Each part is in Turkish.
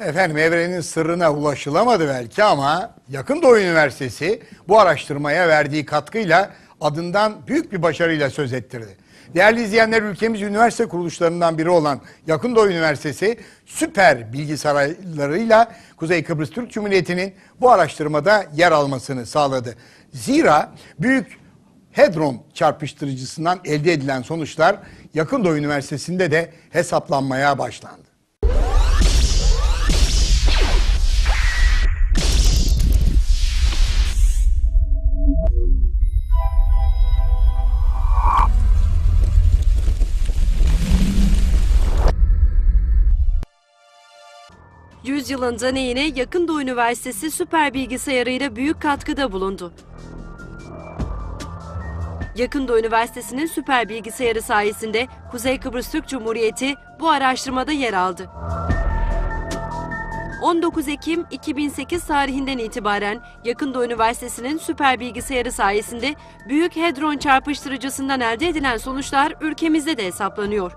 Efendim evrenin sırrına ulaşılamadı belki ama Yakın Doğu Üniversitesi bu araştırmaya verdiği katkıyla adından büyük bir başarıyla söz ettirdi. Değerli izleyenler ülkemiz üniversite kuruluşlarından biri olan Yakın Doğu Üniversitesi süper bilgisayarlarıyla Kuzey Kıbrıs Türk Cumhuriyeti'nin bu araştırmada yer almasını sağladı. Zira büyük Hadron çarpıştırıcısından elde edilen sonuçlar Yakın Doğu Üniversitesi'nde de hesaplanmaya başlandı. Yüzyılın deneyine Yakın Doğu Üniversitesi süper bilgisayarıyla büyük katkıda bulundu. Yakın Doğu Üniversitesi'nin süper bilgisayarı sayesinde Kuzey Kıbrıs Türk Cumhuriyeti bu araştırmada yer aldı. 19 Ekim 2008 tarihinden itibaren Yakın Doğu Üniversitesi'nin süper bilgisayarı sayesinde Büyük Hadron çarpıştırıcısından elde edilen sonuçlar ülkemizde de hesaplanıyor.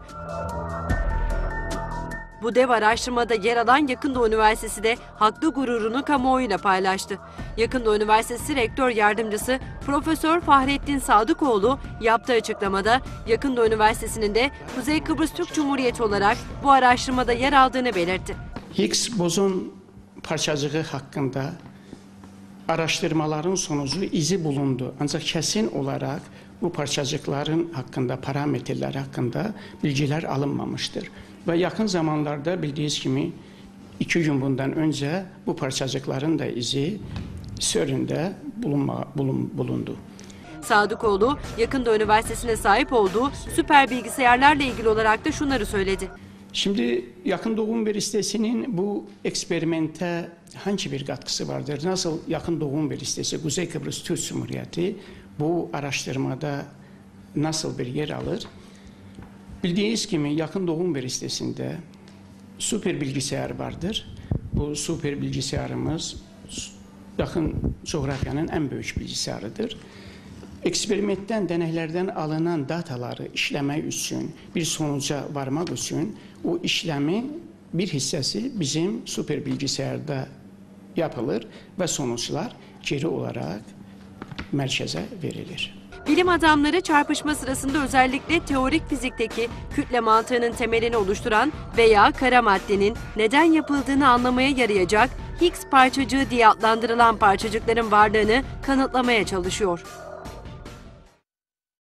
Bu dev araştırmada yer alan Yakın Doğu Üniversitesi de haklı gururunu kamuoyuyla paylaştı. Yakın Doğu Üniversitesi Rektör Yardımcısı Profesör Fahrettin Sadıkoğlu yaptığı açıklamada Yakın Doğu Üniversitesi'nin de Kuzey Kıbrıs Türk Cumhuriyeti olarak bu araştırmada yer aldığını belirtti. Higgs bozon parçacığı hakkında araştırmaların sonucu izi bulundu. Ancak kesin olarak bu parçacıkların hakkında, parametreler hakkında bilgiler alınmamıştır. Ve yakın zamanlarda bildiğiniz gibi iki gün bundan önce bu parçacıkların da izi CERN'de bulunma, bulun, bulundu. Sadıkoğlu, Yakın Doğu Üniversitesi'ne sahip olduğu süper bilgisayarlarla ilgili olarak da şunları söyledi. Şimdi Yakın Doğu Üniversitesi'nin bu eksperimente hangi bir katkısı vardır? Nasıl Yakın Doğu Üniversitesi, Kuzey Kıbrıs Türk Cumhuriyeti bu araştırmada nasıl bir yer alır? Bildiğiniz gibi Yakın Doğu Üniversitesi'nde süper bilgisayar vardır. Bu süper bilgisayarımız yakın coğrafyanın en büyük bilgisayarıdır. Eksperimentten, deneylerden alınan dataları işlemek üçün, bir sonuca varmak üçün o işlemin bir hissesi bizim süper bilgisayarda yapılır ve sonuçlar geri olarak merkeze verilir. Bilim adamları çarpışma sırasında özellikle teorik fizikteki kütle mantığının temelini oluşturan veya kara maddenin neden yapıldığını anlamaya yarayacak Higgs parçacığı diye adlandırılan parçacıkların varlığını kanıtlamaya çalışıyor.